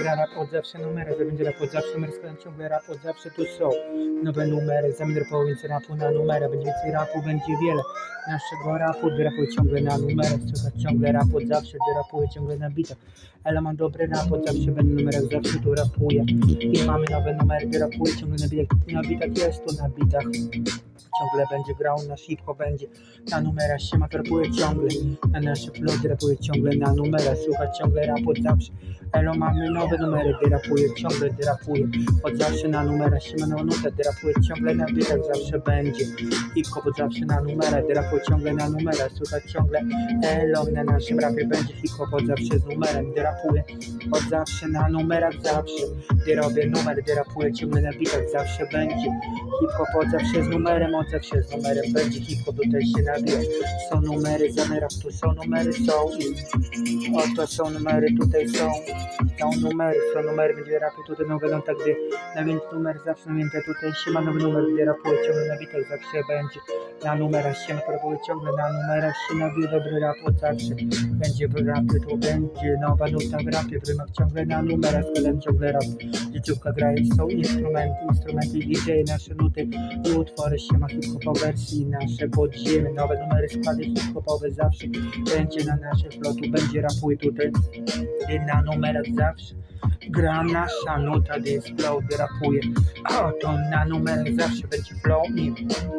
gra rap od zawsze numery, to będzie rap od zawsze numery, składam ciągle rap od zawsze, tu są nowe numery, zamiar rapował więcej rapu na numery, będzie więcej rapu, będzie wiele naszego rapu, drapuję ciągle na numerach, słychać ciągle rap od zawsze, drapuję ciągle na bitach, ale mam dobry rap od zawsze, będę numerach, zawsze tu rapuję. I mamy nowe numery, drapuję ciągle na bitach, na bitach jest tu na bitach, ciągle będzie grał na shitko, będzie. Na numerach, się matrapuje ciągle, na nasze floty rapuje ciągle na numerach, słuchać ciągle rap od zawsze, Elo mamy nowe numery, drapuję ciągle, drapuję od zawsze na numerach, się ma na nutę, drapuję ciągle na bitach, zawsze będzie. Hip-hop zawsze na numerach, drapuję ciągle na numerach, słuchać ciągle Elo na naszym rapie będzie. Hip-hop zawsze z numerem, drapuję od zawsze na numerach, zawsze, gdy robię numer, drapuję ciągle na bitach, zawsze będzie. Hip-hop zawsze z numerem, od zawsze z numerem będzie. Hip-hop, tutaj się nabija, są numery, zamieram, tu są numery, są i oto są numery, tutaj są. Są numery, są numery, będzie rapy tutaj nowe, no tak gdy namiętny numer zawsze namiętny tutaj się ma nowy numer, gdzie rapuje ciągle na bitach zawsze będzie. Na numerach się rapuje ciągle na numerach się nabije dobry rap zawsze będzie w rapie, tu będzie nowa nuta w rapie, w rymach ciągle na numerach, składam ciągle rap, życiówka gra i są instrumenty, instrumenty DJ, nasze nuty i utwory się ma hip-hopowe wersji, nasze podziemie, nowe numery, składy hip-hopowe zawsze będzie na naszym flotu, będzie rapuje tutaj na numerach zawsze gra nasza nuta, gdy jest flow, gdy rapuje. O, to na numerach zawsze będzie flow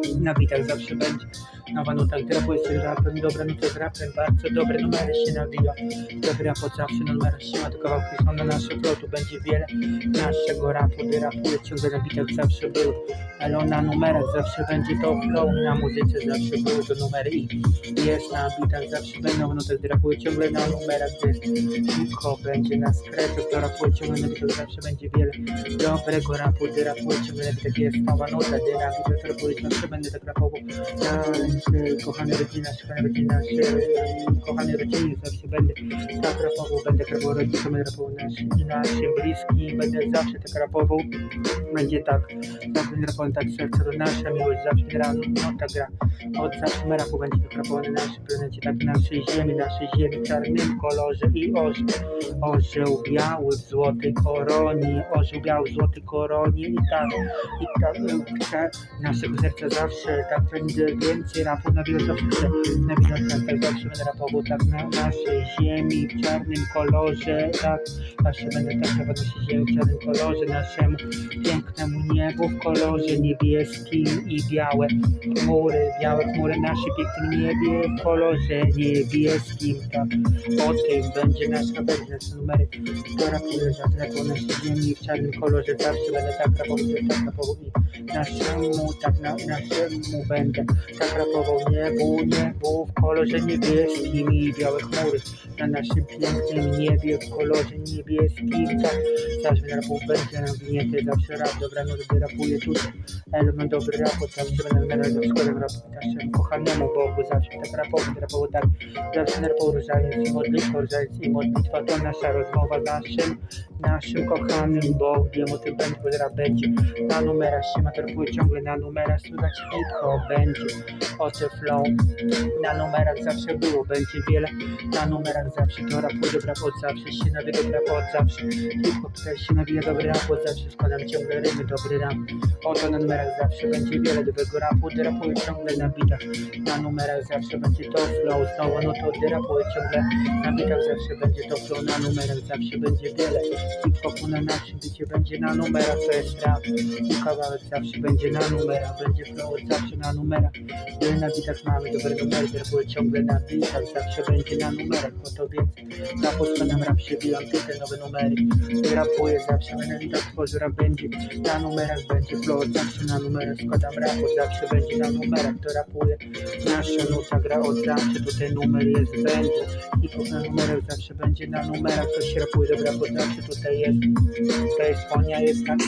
i na bitach zawsze będzie nowa nuta, gdy rapuje się rapem, dobra nuta z rapem, bardzo dobre numery się nabija. Dobry rap od zawsze się ma, to kawałki są na naszym flotu, będzie wiele naszego rapu, gdy rapuje ciągle na bitach zawsze był. Ale na numerach zawsze będzie to flow, na muzyce zawsze były to numery. I jest na bitach zawsze będą, no to gdy rapuje ciągle na numerach, jest. Hip-hop, będzie na skreczu, to rapuje ciągle na bitach zawsze będzie wiele dobrego rapu, gdy rapuje ciągle na bitach jest nowa nuta, gdy na bitach zawsze będę tak rapował na kochane rodziny, nasze kochane rodziny, nasze kochane rodziny, zawsze będę tak rapował, będę rapował rodzicom, rapował naszym naszym bliskim, będę zawsze tak rapował, będzie tak, zawsze będę rapował tak serce nasza miłość, zawsze gra, no ta gra, od zawsze my rapu będzie tak rapował na naszej planecie, tak naszej ziemi, naszej ziemi, w czarnym kolorze i orzeł, orzeł biały w złotej koronie, orzeł biały w złotej koronie i tak, i tak, e, naszego serca zawsze, tak będzie więcej na wiele zawsze, chcę, na wiele tak zawsze będę rapował tak na naszej ziemi, w czarnym kolorze, tak, zawsze będę tak rapował na naszej ziemi, w czarnym kolorze, naszemu pięknemu niebu w kolorze niebieskim i białe chmury, białe chmury nasze pięknym niebie w kolorze niebieskim, tak, o tym będzie nasza będzie nasze numery, to rapuję za taką naszej ziemi w czarnym kolorze, zawsze będę tak rapował, tak rapował i naszemu, tak na, naszemu będę tak rapował niebu, niebu w kolorze niebieskim i białe chmury. Na naszym pięknym niebie w kolorze niebieskim, tak, zawsze rapował będzie nawinięty, zawsze rap, dobra, no gdy ale mam dobry rap, zawsze będę na razie składam rap naszemu kochanemu Bogu, zawsze tak rapował, rapował tak, zawsze rapował różaniec i modlitwa, różaniec i modlitwa, to nasza rozmowa naszym, naszym kochanym Bogiem, o tym rap będzie na numerach się ma, to rapuje ciągle na numerach, słychać hip-hop będzie, o te flow, na numerach zawsze było, będzie wiele, na numerach zawsze to rapuje, dobra od zawsze się nawija, dobra od zawsze, hip-hop też się nawija, dobry rap od zawsze, składam ciągle rymy, dobry rap, oto na numerach zawsze będzie wiele dobrego rapu, rapuje ciągle na bitach, na numerach zawsze będzie to flow, znowu no to rapuje ciągle na bitach zawsze będzie to flow, na numerach zawsze będzie wiele, hip-hopu na naszym bicie będzie na numerach, to jest rap, kawałek zawsze będzie na numerach, będzie flow zawsze na numerach, ile na bitach mamy dobre numery, rapuje ciągle na bitach, zawsze będzie na numerach, po to więcej, na podstanem rap się biją, te nowe numery, rapuje zawsze na bitach, tworzy rap będzie, na numerach będzie flow zawsze na numerach, składam rap, zawsze będzie na numerach, to rapuje, nasza nuta gra od zawsze, tutaj numer jest, będzie, i po numerach zawsze będzie na numerach, to się rapuje, dobra, bo zawsze tutaj jest, to jest fonia, jest tak,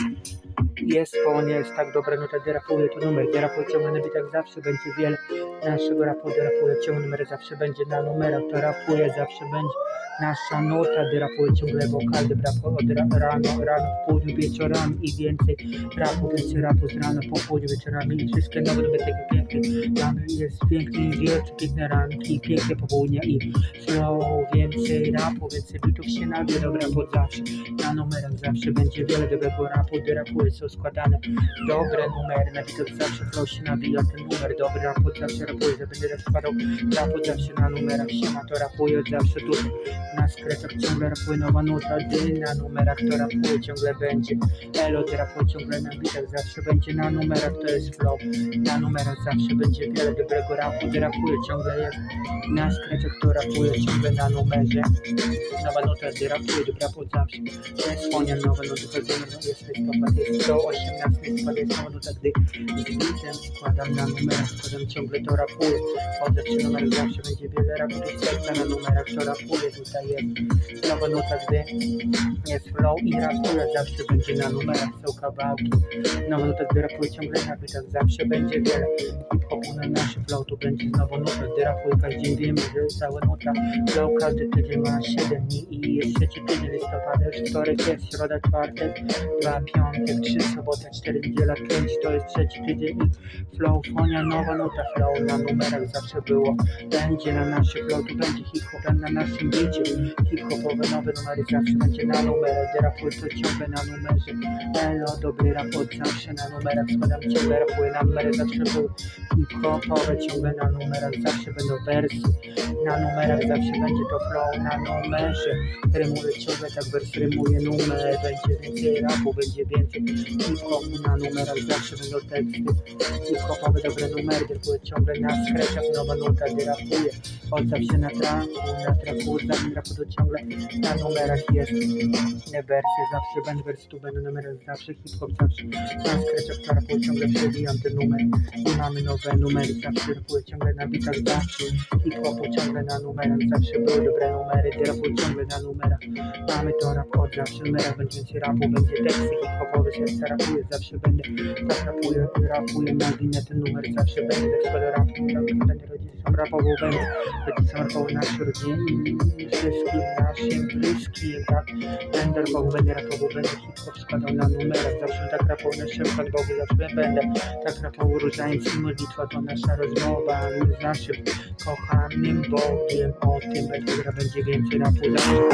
jest fonia, jest tak dobra, no to rapuje tu numer, rapuje ciągle na bitach, zawsze będzie wiele naszego rapu, rapuje numer, zawsze będzie na numerach, to rapuje, zawsze będzie Nasza nota, gdy rapuje ciągle wokal, gdy rapu od ra- rano, rano, południu, wieczorami i więcej rapu, więcej rapu z rana, po południu, wieczorami i wszystkie nowe doby tego piękny. Tam jest piękny wielki, piękne ranki, piękne popołudnia i flow, więcej rapu, więcej bitów się nawie, dobra pod zawsze. Na numerach zawsze będzie wiele dobrego rapu, gdy rapuje są składane dobre numery, na bitach zawsze flow się nabija, ten numer dobry rapu zawsze rapuje, że będę rozkładał rapu zawsze na numerach się ma to rapuje zawsze tu na skretach ciągle rapuje nowa nuta, na numerach to rapuje ciągle będzie Elo, rapuje ciągle na bitach zawsze będzie na numerach to jest flow, na numerach zawsze będzie wiele dobrego rapu, gdy rapuje ciągle jest na skretach to rapuje ciągle na numerze nowa nuta, gdy rapuje, gdy rapuje zawsze to słonia nowa nuta, gdy jest listopad, jest 118 listopad, jest nowa nuta, gdy z bitem składam na numerach, składam ciągle to rapuje od zawsze numer zawsze będzie wiele rapów serca na numerach, to rapuje tutaj jest nowa nuta, gdy jest flow i rapuje, zawsze będzie na numerach, są kawałki. Nowa nuta, gdy rapuje ciągle na bitach, zawsze będzie wiele na naszy flow, będzie znowu nuta, gdy rapuje każdy dzień wiemy, że cała nuta flow każdy tydzień ma 7 dni i jest trzeci tydzień listopada, wtorek jest, środa, czwartek, dwa, piątek, trzy, sobota, cztery, niedziela, pięć, to jest trzeci tydzień i flow, fonia, nowa nuta, flow na numerach zawsze było, będzie na naszym flow, tu będzie hip-hop na naszym bicie, hip-hopowe nowe numery zawsze będzie na numerach, rapuje to ciągle na numerze, elo, dobry rap od zawsze na numerach, składam ciągle rapuje na numery, zawsze był hip-hopowe ciągle na numerach, zawsze będą wersy, na numerach zawsze będzie to flow na numerze, rymuje ciągle tak wers rymuje numer, będzie więcej rapu, będzie więcej hip-hopu. Na numerach, zawsze będą teksty, hip-hopowe dobre numery, rapuje ciągle na skreczach, nowa nuta, gdy rapuje, od zawsze na traku, na traku, zanim rapu to ciągle na numerach jest, wersy, zawsze będą wersy, tu będą numery, zawsze hip-hop, zawsze na skreczach, to rapuje ciągle przewijam ten numer, i mamy nowe numery, zawsze rapuje ciągle na bitach, zawsze hip-hopu ciągle na numerach, zawsze były dobre numery, rapuje ciągle na numerach, mamy to rap od zawsze, numerach będzie więcej rapu, będzie teksty hip-hopowe, serca rapuje, zawsze będę, tak rapuję, rapuję na ten numer, zawsze będę, tak składam rapu, tak będę rodzicom będę rodzicom rapował naszym rodzinie i wszystkim naszym bliskim, tak, będę rapował, będę rapował, będę hip-hop składał na numerach, zawsze tak rapował naszym Pan Bogu, zawsze będę, tak rapował różańcy, modlitwa to nasza rozmowa. Z naszym kochanym Bogiem, o tym będzie, będzie więcej rapu, zawsze